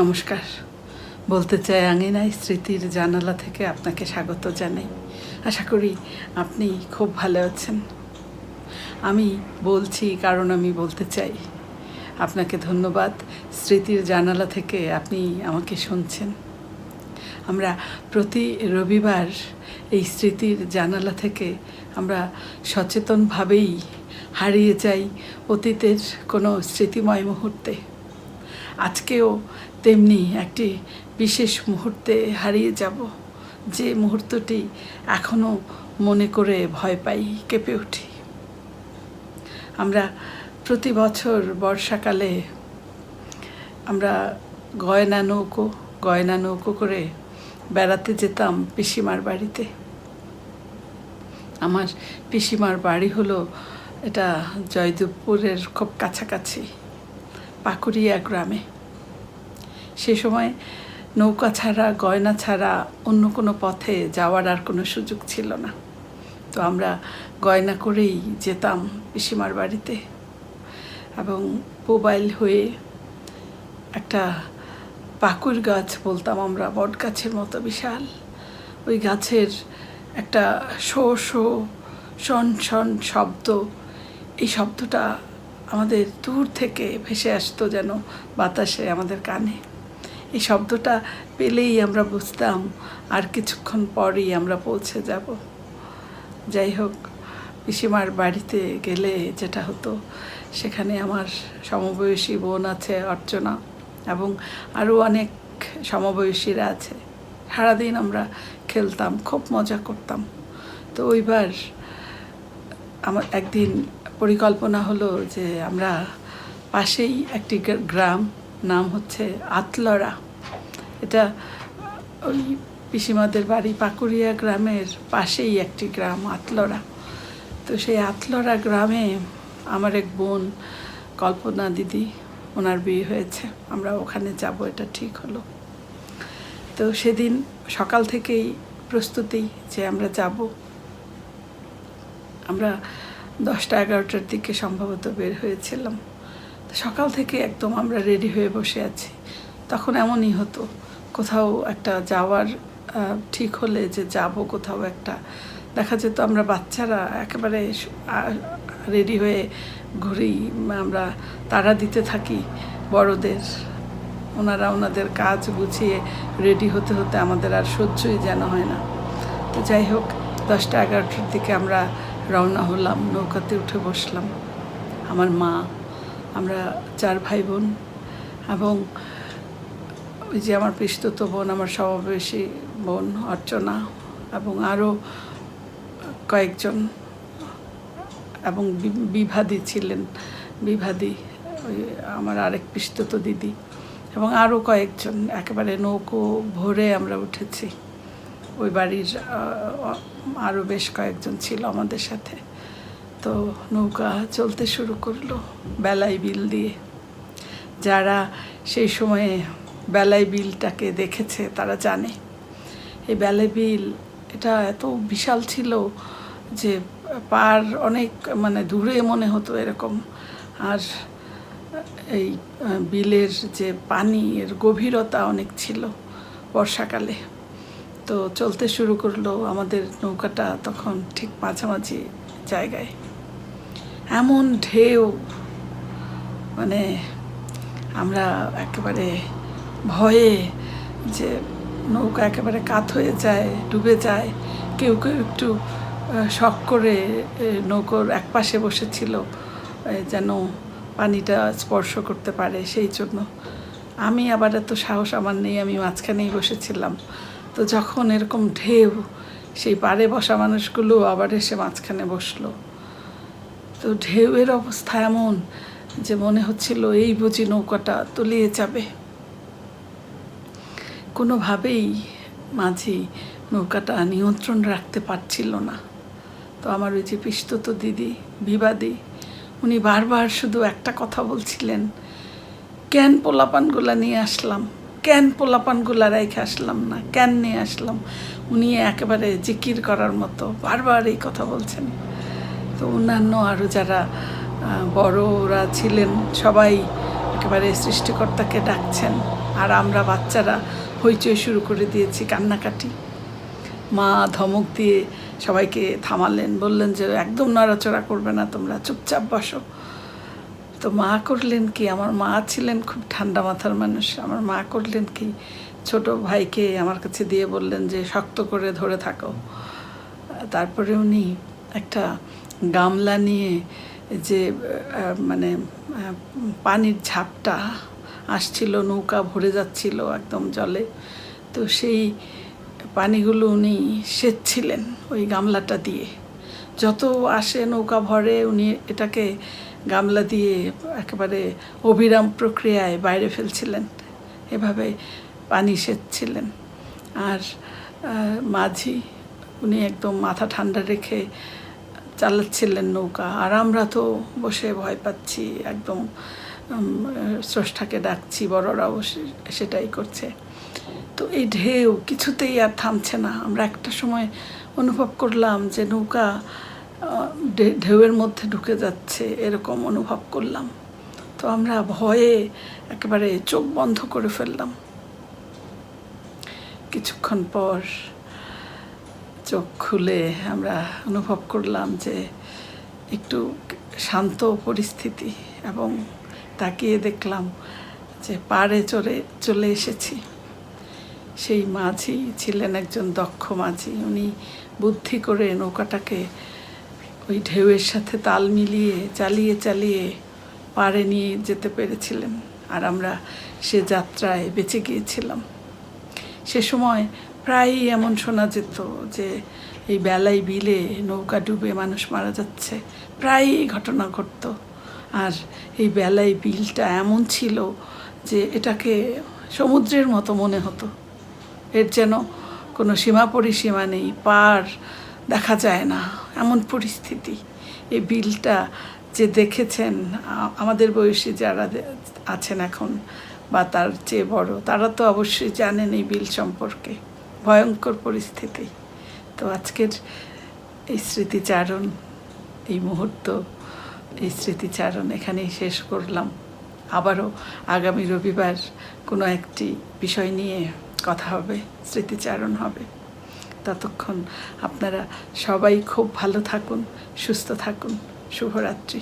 নমস্কার। বলতে চাই আঙিনায় স্মৃতির জানালা থেকে আপনাকে স্বাগত জানাই। আশা করি আপনি খুব ভালো আছেন। আমি বলছি, কারণ আমি বলতে চাই, আপনাকে ধন্যবাদ স্মৃতির জানালা থেকে আপনি আমাকে শুনছেন। আমরা প্রতি রবিবার এই স্মৃতির জানালা থেকে আমরা সচেতনভাবেই হারিয়ে যাই অতীতের কোনো স্মৃতিময় মুহূর্তে। আজকেও তেমনি একটি বিশেষ মুহূর্তে হারিয়ে যাব। যে মুহূর্তটি এখনও মনে করে ভয় পাই, কেঁপে উঠি। আমরা প্রতি বছর বর্ষাকালে আমরা গয়না নৌকো গয়না নৌকো করে বেড়াতে যেতাম পিসিমার বাড়িতে। আমার পিসিমার বাড়ি হলো এটা জয়দেবপুরের খুব কাছাকাছি। পাকুড়িয়া গ্রামে। সে সময় নৌকা ছাড়া, গয়না ছাড়া অন্য কোনো পথে যাওয়ার আর কোনো সুযোগ ছিল না। তো আমরা গয়না করেই যেতাম পিসিমার বাড়িতে এবং মোবাইল হয়ে একটা পাকুর গাছ বলতাম আমরা, বট গাছের মতো বিশাল। ওই গাছের একটা শো শো, শন শন শব্দ, এই শব্দটা আমাদের দূর থেকে ভেসে আসতো যেন বাতাসে আমাদের কানে। এই শব্দটা পেলেই আমরা বুঝতাম আর কিছুক্ষণ পরেই আমরা পৌঁছে যাব। যাই হোক, পিসিমার বাড়িতে গেলে যেটা হতো, সেখানে আমার সমবয়সী বোন আছে অর্চনা এবং আরও অনেক সমবয়সীরা আছে। সারাদিন আমরা খেলতাম, খুব মজা করতাম। তো ওইবার আমার একদিন পরিকল্পনা হলো যে আমরা পাশেই একটি গ্রাম, নাম হচ্ছে আতলড়া এটা ওই পিসিমাদের বাড়ি পাকুড়িয়া গ্রামের পাশেই একটি গ্রাম আতলড়া তো সেই আতলড়া গ্রামে আমার এক বোন কল্পনা দিদি, ওনার বিয়ে হয়েছে। আমরা ওখানে যাব, এটা ঠিক হলো। তো সেদিন সকাল থেকেই প্রস্তুতি যে আমরা যাব। আমরা দশটা, এগারোটার দিকে সম্ভবত বের হয়েছিলাম। সকাল থেকে একদম আমরা রেডি হয়ে বসে আছি। তখন এমনই হতো, কোথাও একটা যাওয়ার ঠিক হলে যে যাব কোথাও একটা, দেখা যেত আমরা বাচ্চারা একেবারে রেডি হয়ে ঘুরি, আমরা তারা দিতে থাকি বড়দের। ওনারা ওনাদের কাজ গুছিয়ে রেডি হতে হতে আমাদের আর সহ্যই যেন হয় না। তো যাই হোক, দশটা, এগারোটার দিকে আমরা রওনা হলাম, নৌকাতে উঠে বসলাম। আমার মা, আমরা চার ভাই বোন এবং ওই যে আমার পিস্তত বোন, আমার সমবয়সী বোন অর্চনা এবং আরও কয়েকজন এবং বিভাদি ছিলেন। বিভাদি ওই আমার আরেক পিস্তত দিদি এবং আরও কয়েকজন। একেবারে নৌকো ভরে আমরা উঠেছি। ওই বাড়ির আরও বেশ কয়েকজন ছিল আমাদের সাথে। তো নৌকা চলতে শুরু করল বেলাই বিল দিয়ে। যারা সেই সময়ে বেলাই বিলটাকে দেখেছে তারা জানে। এই বেলাই বিল, এটা এত বিশাল ছিল যে পার অনেক মানে দূরে মনে হতো এরকম। আর এই বিলের যে পানি এর গভীরতা অনেক ছিল বর্ষাকালে। তো চলতে শুরু করল আমাদের নৌকাটা তখন ঠিক মাঝামাঝি জায়গায়। এমন ঢেউ মানে আমরা একেবারে ভয়ে যে নৌকা একেবারে কাত হয়ে যায়, ডুবে যায়। কেউ কেউ একটু শখ করে নৌকোর এক পাশে বসেছিল যেন পানিটা স্পর্শ করতে পারে সেই জন্য। আমি আবার এত সাহস আমার নেই, আমি মাঝখানেই বসেছিলাম। তো যখন এরকম ঢেউ, সেই পাড়ে বসা মানুষগুলো আবার এসে মাঝখানে বসল। তো ঢেউয়ের অবস্থা এমন যে মনে হচ্ছিল এই বুঝি নৌকাটা তলিয়ে যাবে। কোনোভাবেই মাঝি নৌকাটা নিয়ন্ত্রণ রাখতে পারছিল না। তো আমার ওই যে পিস্তত দিদি বিবাদী উনি বারবার শুধু একটা কথা বলছিলেন, কেন পোলাপানগুলা নিয়ে আসলাম? কেন পোলাপানগুলা রেখে আসলাম না? কেন নিয়ে আসলাম? উনি একেবারে জিকির করার মতো, বারবার এই কথা বলছেন। তো অন্যান্য আরও যারা বড়রা ছিলেন, সবাই একেবারে সৃষ্টিকর্তাকে ডাকছেন। আর আমরা বাচ্চারা হইচই শুরু করে দিয়েছি কান্নাকাটি। মা ধমক দিয়ে সবাইকে থামালেন, বললেন যে, একদম নড়াচড়া করবে না তোমরা, চুপচাপ বসো। তো মা করলেন কি? আমার মা ছিলেন খুব ঠান্ডা মাথার মানুষ। আমার মা করলেন কি? ছোট ভাইকে আমার কাছে দিয়ে বললেন যে, শক্ত করে ধরে থাকো। তারপরে উনি একটা গামলা নিয়ে যে মানে পানির ঝাপটা আসছিল, নৌকা ভরে যাচ্ছিল একদম জলে। তো সেই পানিগুলো উনি সেচছিলেন ওই গামলাটা দিয়ে। যত আসে নৌকা ভরে, উনি এটাকে গামলা দিয়ে একেবারে অবিরাম প্রক্রিয়ায় বাইরে ফেলছিলেন। এভাবে পানি সেচছিলেন। আর মাঝি, উনি একদম মাথা ঠান্ডা রেখে চালাচ্ছিলেন নৌকা। আর আমরা তো বসে ভয় পাচ্ছি, একদম স্রষ্টাকে ডাকছি, বড়রাও সে- সেটাই করছে। তো এই ঢেউ কিছুতেই আর থামছে না। আমরা একটা সময় অনুভব করলাম যে নৌকা ঢেউয়ের মধ্যে ঢুকে যাচ্ছে, এরকম অনুভব করলাম। তো আমরা ভয়ে একেবারে চোখ বন্ধ করে ফেললাম। কিছুক্ষণ পর চোখ খুলে আমরা অনুভব করলাম যে একটু শান্ত পরিস্থিতি এবং তাকিয়ে দেখলাম যে পাড়ে চড়ে, চলে এসেছি। সেই মাঝি ছিলেন একজন দক্ষ মাঝি। উনি বুদ্ধি করে নৌকাটাকে ওই ঢেউয়ের সাথে তাল মিলিয়ে, চালিয়ে চালিয়ে পাড়ে নিয়ে যেতে পেরেছিলেন আর আমরা সে যাত্রায় বেঁচে গিয়েছিলাম। সে সময় প্রায়ই এমন শোনা যেত যে এই বেলায় বিলে নৌকা ডুবে মানুষ মারা যাচ্ছে। প্রায়ই এই ঘটনা ঘটতো। আর এই বেলায় বিলটা এমন ছিল যে এটাকে সমুদ্রের মতো মনে হতো। এর যেন কোনো সীমা পরিসীমা নেই, পার দেখা যায় না। এমন পরিস্থিতি। এই বিলটা যে দেখেছেন আমাদের বয়সী যারা আছেন এখন বা তার চেয়ে বড়, তারা তো অবশ্যই জানেন এই বিল সম্পর্কে। ভয়ঙ্কর পরিস্থিতি। তো আজকের এই স্মৃতিচারণ, এই মুহূর্ত, এই স্মৃতিচারণ এখানেই শেষ করলাম। আবারও আগামী রবিবার কোনো একটি বিষয় নিয়ে কথা হবে, স্মৃতিচারণ হবে। ততক্ষণ আপনারা সবাই খুব ভালো থাকুন সুস্থ থাকুন। শুভরাত্রি।